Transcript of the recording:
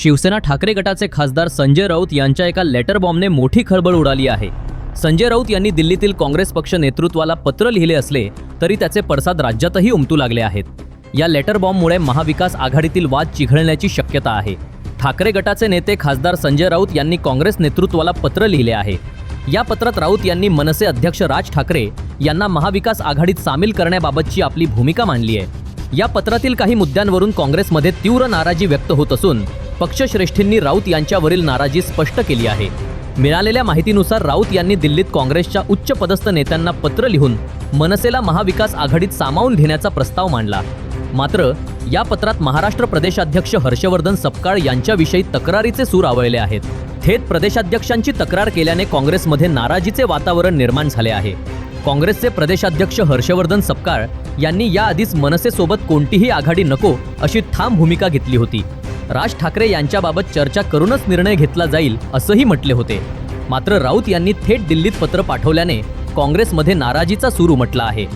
शिवसेना ठाकरे गटाचे खासदार संजय राऊत यांच्या एका लेटर बॉम्बने मोठी खळबळ उडाली आहे. संजय राऊत यांनी दिल्लीतील काँग्रेस पक्ष नेतृत्वाला पत्र लिहिले असले तरी त्याचे पडसाद राज्यातही उमटू लागले आहेत. या लेटर बॉम्बमुळे महाविकास आघाडीतील वाद चिघळण्याची शक्यता आहे. ठाकरे गटाचे नेते खासदार संजय राऊत यांनी काँग्रेस नेतृत्वाला पत्र लिहिले आहे. या पत्रात राऊत यांनी मनसे अध्यक्ष राज ठाकरे यांना महाविकास आघाडीत सामील करण्याबाबतची आपली भूमिका मांडली आहे. या पत्रातील काही मुद्द्यांवरून काँग्रेसमध्ये तीव्र नाराजी व्यक्त होत असून पक्षश्रेष्ठींनी राऊत यांच्यावरील नाराजी स्पष्ट केली आहे. मिळालेल्या माहितीनुसार राऊत यांनी दिल्लीत काँग्रेसच्या उच्च पदस्थ नेत्यांना पत्र लिहून मनसेला महाविकास आघाडीत सामावून घेण्याचा प्रस्ताव मांडला. मात्र या पत्रात महाराष्ट्र प्रदेशाध्यक्ष हर्षवर्धन सपकाळ यांच्याविषयी तक्रारीचे सूर आवळले आहेत. थेट प्रदेशाध्यक्षांची तक्रार केल्याने काँग्रेसमध्ये नाराजीचे वातावरण निर्माण झाले आहे. काँग्रेसचे प्रदेशाध्यक्ष हर्षवर्धन सपकाळ यांनी याआधीच मनसेसोबत कोणतीही आघाडी नको अशी ठाम भूमिका घेतली होती. राज ठाकरे यांच्याबाबत चर्चा करूनच निर्णय घेतला जाईल असंही म्हटले होते. मात्र राऊत यांनी थेट दिल्लीत पत्र पाठवल्याने काँग्रेसमध्ये नाराजीचा सूर उमटला आहे.